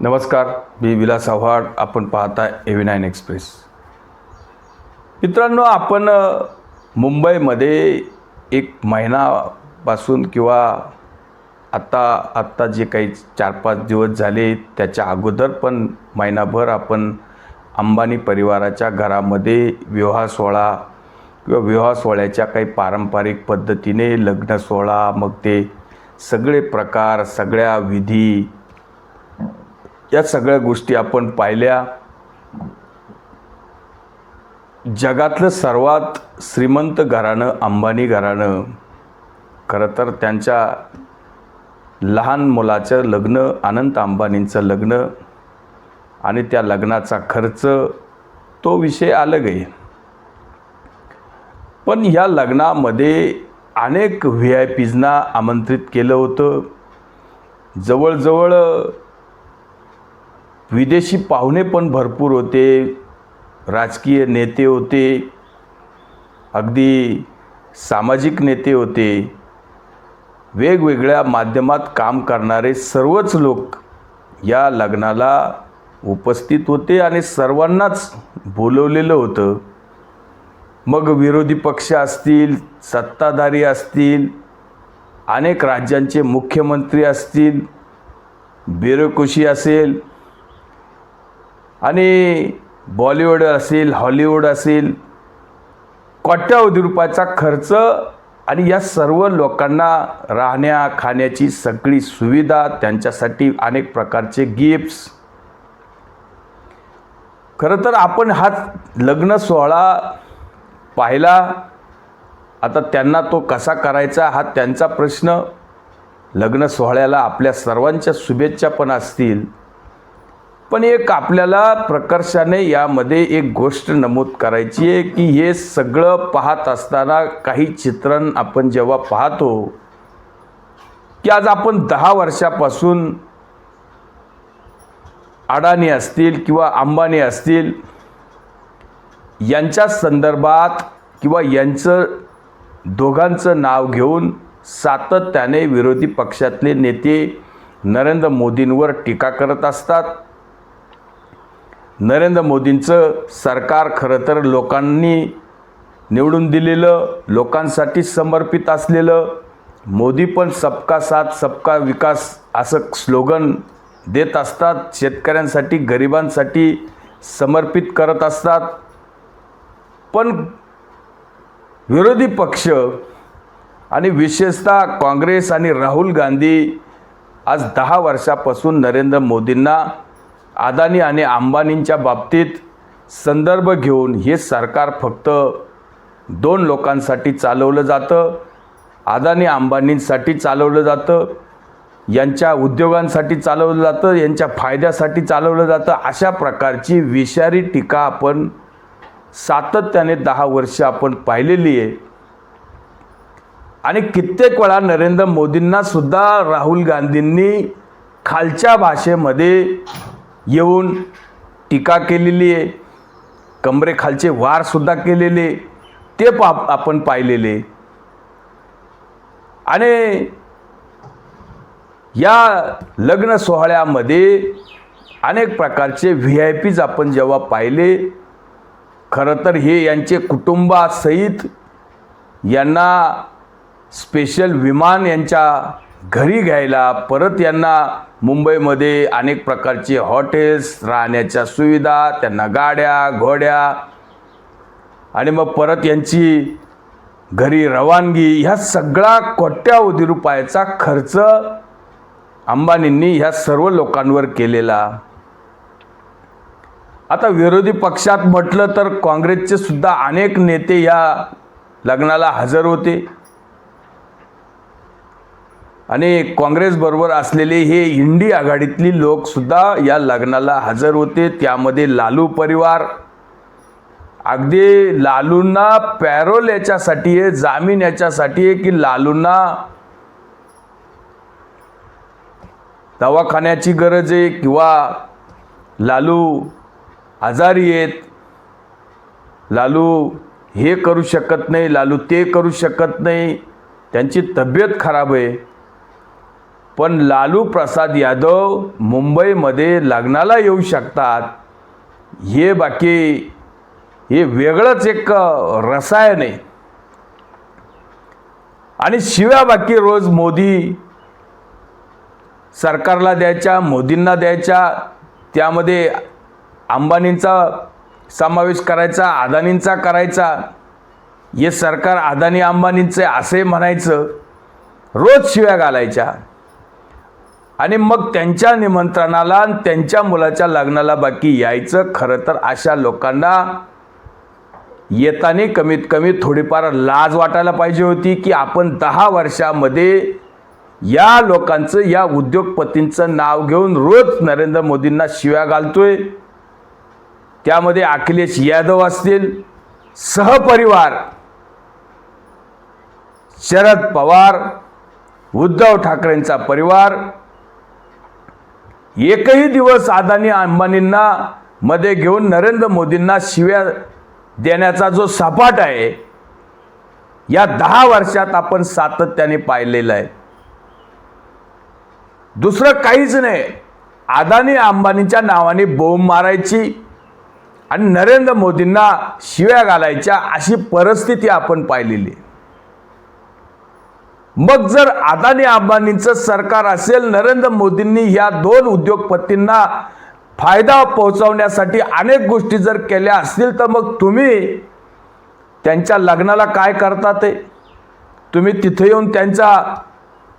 नमस्कार मी विलास आव्हाड. आपण पाहता एव्ही नाईन एक्सप्रेस मित्रांनो आपण मुंबईमध्ये एक महिनापासून किंवा आत्ता आत्ता जे काही चार पाच दिवस झाले त्याच्या अगोदर पण महिनाभर आपण अंबानी परिवाराच्या घरामध्ये विवाह सोहळा किंवा विवाह सोहळ्याच्या काही पारंपरिक पद्धतीने लग्न सोहळा मग ते सगळे प्रकार सगळ्या विधी या सगळ्या गोष्टी आपण पाहिल्या. जगातलं सर्वात श्रीमंत घराणं अंबानी घराणं. खरं तर त्यांच्या लहान मुलाचं लग्न अनंत अंबानींचं लग्न आणि त्या लग्नाचा खर्च तो विषय अलग आहे पण ह्या लग्नामध्ये अनेक व्ही आय पीजना आमंत्रित केलं होतं. जवळजवळ विदेशी पाहुणे पण भरपूर होते राजकीय नेते होते अगदी सामाजिक नेते होते. वेगवेगळ्या माध्यमात काम करणारे सर्वच लोक या लग्नाला उपस्थित होते आणि सर्वांनाच बोलवलेलं होतं. मग विरोधी पक्ष असतील सत्ताधारी असतील अनेक राज्यांचे मुख्यमंत्री असतील बेरोकुशी असेल आणि बॉलिवूड असेल हॉलिवूड असेल कोट्यावधी रुपयाचा खर्च आणि या सर्व लोकांना राहण्या खाण्याची सगळी सुविधा त्यांच्यासाठी अनेक प्रकारचे गिफ्ट्स खरं तर आपण हा लग्न सोहळा पाहिला. आता त्यांना तो कसा करायचा हा त्यांचा प्रश्न. लग्न सोहळ्याला आपल्या सर्वांच्या शुभेच्छा पण असतील. पण एक आपल्याला प्रकर्षाने यामध्ये एक गोष्ट नमूद करायची आहे की हे सगळं पाहत असताना काही चित्रण आपण जेव्हा पाहतो की आज आपण दहा वर्षापासून अडाणी असतील किंवा अंबानी असतील यांच्या संदर्भात किंवा यांचं दोघांचं नाव घेऊन सातत्याने विरोधी पक्षातले नेते नरेंद्र मोदींवर टीका करत असतात. नरेंद्र मोदींचं सरकार खरं तर लोकांनी निवडून दिलेलं लोकांसाठी समर्पित असलेलं मोदी पण सबका साथ सबका विकास असं स्लोगन देत असतात शेतकऱ्यांसाठी गरिबांसाठी समर्पित करत असतात. पण विरोधी पक्ष आणि विशेषतः काँग्रेस आणि राहुल गांधी आज दहा वर्षापासून नरेंद्र मोदींना अदानी आणि अंबानींच्या बाबतीत संदर्भ घेऊन हे सरकार फक्त दोन लोकांसाठी चालवलं जातं अदानी अंबानींसाठी चालवलं जातं यांच्या उद्योगांसाठी चालवलं जातं यांच्या फायद्यासाठी चालवलं जातं अशा प्रकारची विषारी टीका आपण सातत्याने दहा वर्ष आपण पाहिलेली आहे. आणि कित्येक वेळा नरेंद्र मोदींना सुद्धा राहुल गांधींनी खालच्या भाषेमध्ये येऊन टीका केलेली आहे. कमरेखालचे वारसुद्धा केलेले ते पा आपण पाहिलेले आणि या लग्न सोहळ्यामध्ये अनेक प्रकारचे व्ही आय पीज आपण जेव्हा पाहिले खरं तर हे यांचे कुटुंबासहित यांना स्पेशल विमान यांच्या घरी घ्यायला परत यांना मुंबईमध्ये अनेक प्रकारचे हॉटेल्स राहण्याच्या सुविधा त्यांना गाड्या घोड्या आणि मग परत यांची घरी रवानगी ह्या सगळा कोट्यावधी रुपयाचा खर्च अंबानींनी ह्या सर्व लोकांवर केलेला. आता विरोधी पक्षात म्हटलं तर काँग्रेसचे सुद्धा अनेक नेते या लग्नाला हजर होते. आणि काँग्रेसबरोबर असलेले हे इंडी आघाडीतली लोकसुद्धा या लग्नाला हजर होते. त्यामध्ये लालू परिवार. अगदी लालूंना पॅरोल याच्यासाठी आहे जामीन याच्यासाठी आहे की लालूंना दवाखान्याची गरज आहे किंवा लालू आजारी आहेत. लालू हे करू शकत नाही लालू ते करू शकत नाही. त्यांची तब्येत खराब आहे. पण लालू प्रसाद यादव मुंबईमध्ये लग्नाला येऊ शकतात. हे बाकी हे वेगळंच एक रसायन आहे. आणि शिव्या बाकी रोज मोदी सरकारला द्यायच्या मोदींना द्यायच्या त्यामध्ये अंबानींचा समावेश करायचा अदानींचा करायचा. हे सरकार अदानी अंबानींचे असे म्हणायचं रोज शिव्या घालायच्या. आणि मग त्यांच्या निमंत्रणाला आणि त्यांच्या मुलाच्या लग्नाला बाकी यायचं खरं तर अशा लोकांना येताना कमीत कमी थोडीफार लाज वाटायला पाहिजे होती की आपण दहा वर्षामध्ये या लोकांचं या उद्योगपतींचं नाव घेऊन रोज नरेंद्र मोदींना शिव्या घालतोय. त्यामध्ये अखिलेश यादव असतील सहपरिवार शरद पवार उद्धव ठाकरेंचा परिवार एकही दिवस अदानी अंबानींना मध्ये घेऊन नरेंद्र मोदींना शिव्या देण्याचा जो सपाट आहे या दहा वर्षात आपण सातत्याने पाहिलेलं आहे दुसरं काहीच नाही अदानी अंबानीच्या नावाने बोंब मारायची आणि नरेंद्र मोदींना शिव्या घालायच्या अशी परिस्थिती आपण पाहिलेली आहे. मग जर अदानी अंबानींचं सरकार असेल नरेंद्र मोदींनी या दोन उद्योगपतींना फायदा पोहोचवण्यासाठी अनेक गोष्टी जर केल्या असतील तर मग तुम्ही त्यांच्या लग्नाला काय करता ते? तुम्ही तिथे येऊन त्यांचा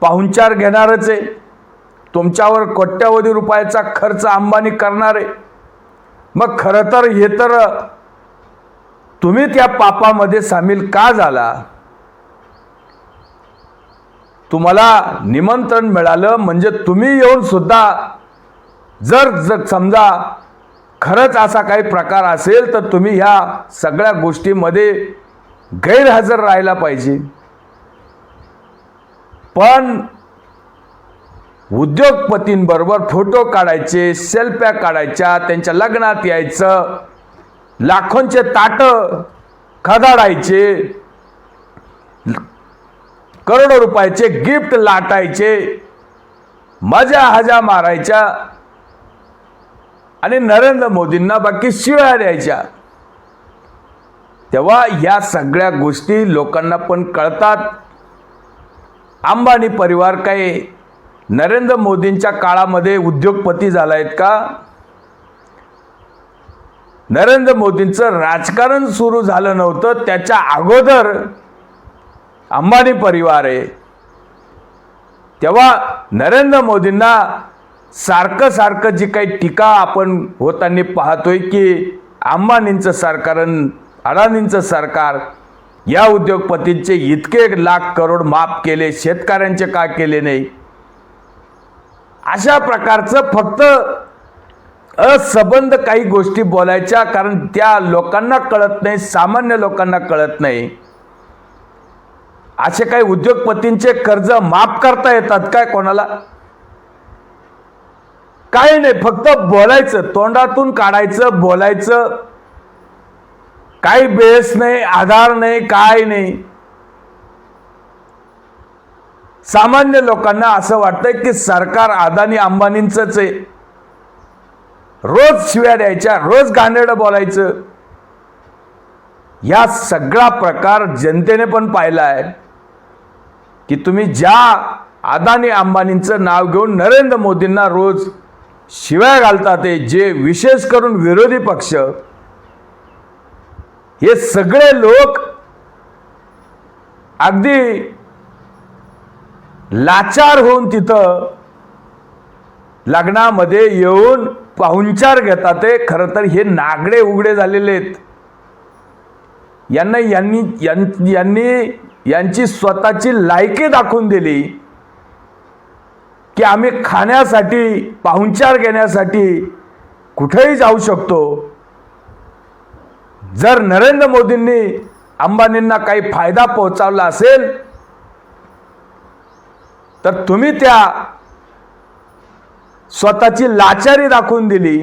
पाहुणचार घेणारच आहे. तुमच्यावर कोट्यावधी रुपयाचा खर्च अंबानी करणार आहे. मग खरं तर हे तर तुम्ही त्या पापामध्ये सामील का झाला? तुम्हाला निमंत्रण मिळालं म्हणजे तुम्ही येऊन सुद्धा जर जर समजा खरंच असा काही प्रकार असेल तर तुम्ही ह्या सगळ्या गोष्टीमध्ये गैरहजर राहायला पाहिजे. पण उद्योगपतींबरोबर फोटो काढायचे सेल्फ्या काढायच्या त्यांच्या लग्नात यायचं लाखोंचे ताटं खदाडायचे करोडो रुपयाचे गिफ्ट लाटायचे मजा हजा मारायच्या आणि नरेंद्र मोदींना बाकी शिव्या द्यायच्या. तेव्हा या सगळ्या गोष्टी लोकांना पण कळतात. अंबानी परिवार काही नरेंद्र मोदींच्या काळामध्ये उद्योगपती झाला आहेत का? नरेंद्र मोदींचं राजकारण सुरू झालं नव्हतं त्याच्या अगोदर अंबानी परिवार आहे तेव्हा नरेंद्र मोदींना सारखं सारखं जी काही टीका आपण होताना पाहतोय की अंबानींचं सरकार अडाणींचं सरकार या उद्योगपतींचे इतके लाख करोड माफ केले शेतकऱ्यांचे का केले नाही? अशा प्रकारचं फक्त असंबंध काही गोष्टी बोलायच्या कारण त्या लोकांना कळत नाही सामान्य लोकांना कळत नाही. असे काही उद्योगपतींचे कर्ज माफ करता येतात काय कोणाला? काही नाही फक्त बोलायचं तोंडातून काढायचं बोलायचं. काही बेस नाही आधार नाही काय नाही. सामान्य लोकांना असं वाटतंय की सरकार अदानी अंबानींचंच आहे. रोज शिव्या द्यायच्या रोज गांडेडं बोलायचं. या सगळा प्रकार जनतेने पण पाहिला आहे. की तुम्ही ज्या अदानी अंबानींचं नाव घेऊन नरेंद्र मोदींना रोज शिवाय घालतात ते जे विशेष करून विरोधी पक्ष हे सगळे लोक अगदी लाचार होऊन तिथं लग्नामध्ये येऊन पाहुणचार घेतात ते. खरं तर हे नागडे उघडे झालेले आहेत. यांना यांनी यांनी यांची स्वतःची लायकी दाखवून दिली की आम्ही खाण्यासाठी पाहुणचार घेण्यासाठी कुठेही जाऊ शकतो. जर नरेंद्र मोदींनी अंबानींना काही फायदा पोहोचवला असेल तर तुम्ही त्या स्वतःची लाचारी दाखवून दिली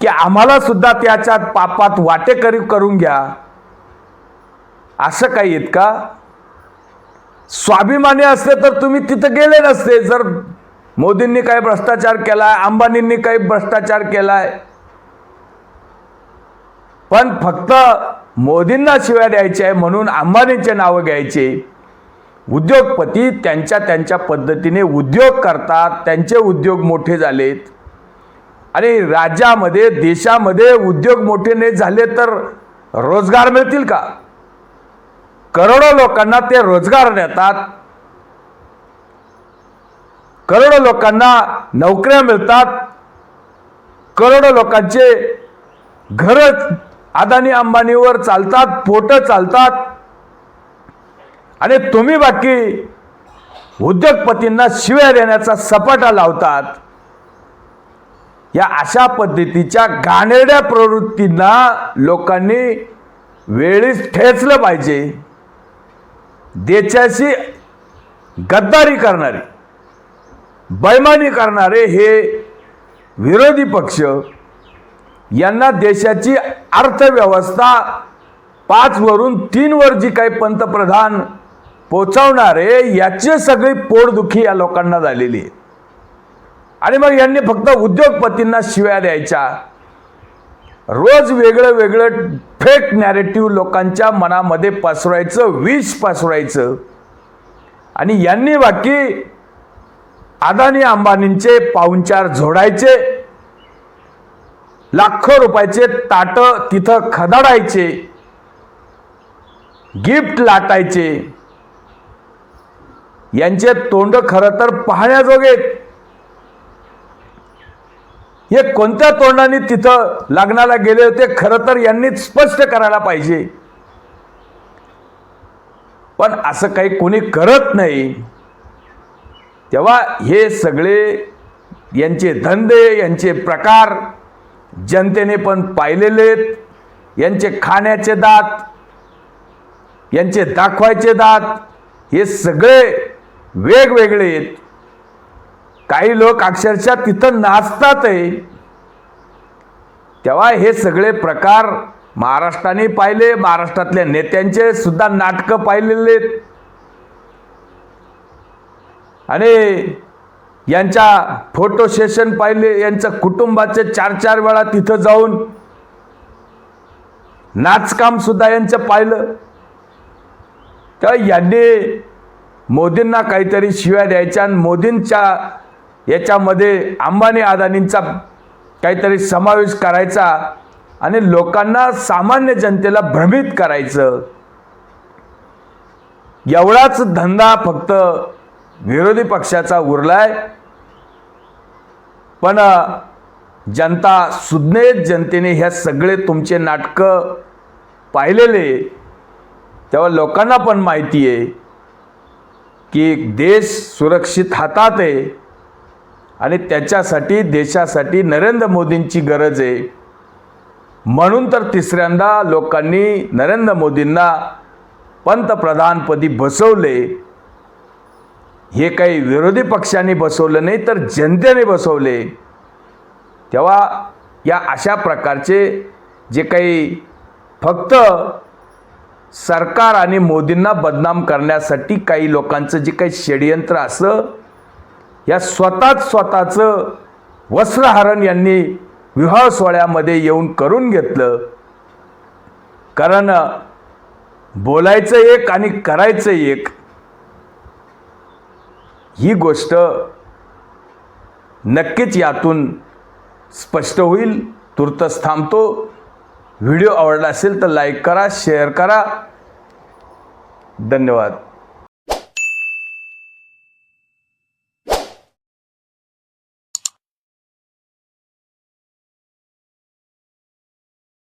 की आम्हाला सुद्धा त्याच्यात पापात वाटेकरी करून घ्या. असं काही आहेत का? स्वाभिमानी असते तर तुम्ही तिथं गेले नसते. जर मोदींनी काही भ्रष्टाचार केला अंबानींनी काही भ्रष्टाचार केला पण फक्त मोदींना शिव्या द्यायचे आहे म्हणून अंबानींचे नावं घ्यायचे. उद्योगपती त्यांच्या त्यांच्या पद्धतीने उद्योग करतात त्यांचे उद्योग मोठे झालेत. आणि राज्यामध्ये देशामध्ये उद्योग मोठे नाही झाले तर रोजगार मिळतील का? करोडो लोकांना ते रोजगार देतात. करोडो लोकांना नोकऱ्या मिळतात. करोडो लोकांचे घरच अदानी अंबानीवर चालतात पोटं चालतात. आणि तुम्ही बाकी उद्योगपतींना शिव्या देण्याचा सपाटा लावतात. या अशा पद्धतीच्या घाणेरड्या प्रवृत्तींना लोकांनी वेळीच ठेचलं पाहिजे. देशाची गद्दारी करणारे बैमानी करणारे हे विरोधी पक्ष यांना देशाची अर्थव्यवस्था पाचवरून तीनवर जी काही पंतप्रधान पोचवणारे याची सगळी पोटदुखी या लोकांना झालेली आहे. आणि मग यांनी फक्त उद्योगपतींना शिव्या द्यायच्या. रोज वेगळं वेगळं फेक नॅरेटिव्ह लोकांच्या मनामध्ये पसरवायचं विष पसरवायचं. आणि यांनी बाकी अदानी अंबानींचे पाहुणचार झोडायचे लाखो रुपयाचे ताट तिथं खदाडायचे गिफ्ट लाटायचे. यांचे तोंड खरं तर पाहण्याजोगे हे कोणत्या तोंडाने तिथं लग्नाला गेले होते खरं तर यांनी स्पष्ट करायला पाहिजे. पण असं काही कोणी करत नाही. तेव्हा हे सगळे यांचे धंदे यांचे प्रकार जनतेने पण पाहिलेले आहेत. यांचे खाण्याचे दात यांचे दाखवायचे दात हे सगळे वेगवेगळे आहेत. काही लोक अक्षरशः तिथं नाचतातही. तेव्हा हे सगळे प्रकार महाराष्ट्राने पाहिले महाराष्ट्रातल्या नेत्यांचे सुद्धा नाटकं पाहिलेले आणि यांच्या फोटो सेशन पाहिले यांचं कुटुंबाचे चार चार वेळा तिथं जाऊन नाचकाम सुद्धा यांचं पाहिलं. तेव्हा यांनी मोदींना काहीतरी शिव्या द्यायच्या आणि मोदींच्या याच्यामध्ये अंबानी अदानींचा काहीतरी समावेश करायचा आणि लोकांना सामान्य जनतेला भ्रमित करायचं. एवढाच धंदा फक्त विरोधी पक्षाचा उरलाय. पण जनता सुज्ञेत जनतेने ह्या सगळे तुमचे नाटकं पाहिलेले तेव्हा लोकांना पण माहिती आहे की देश सुरक्षित हातात आहे. आणि त्याच्यासाठी देशासाठी नरेंद्र मोदींची गरज आहे. म्हणून तर तिसऱ्यांदा लोकांनी नरेंद्र मोदींना पंतप्रधानपदी बसवले. हे काही विरोधी पक्षांनी बसवलं नाही तर जनतेने बसवले. तेव्हा या अशा प्रकारचे जे काही फक्त सरकार आणि मोदींना बदनाम करण्यासाठी काही लोकांचं जे काही षडयंत्र असं या स्वतःच स्वतःचं वस्त्रहरण यांनी विवाह सोहळ्यामध्ये येऊन करून घेतलं. कारण बोलायचं एक आणि करायचं एक ही गोष्ट नक्कीच यातून स्पष्ट होईल तुर्तच थांबतो. व्हिडिओ आवडला असेल तर लाईक करा शेअर करा. धन्यवाद.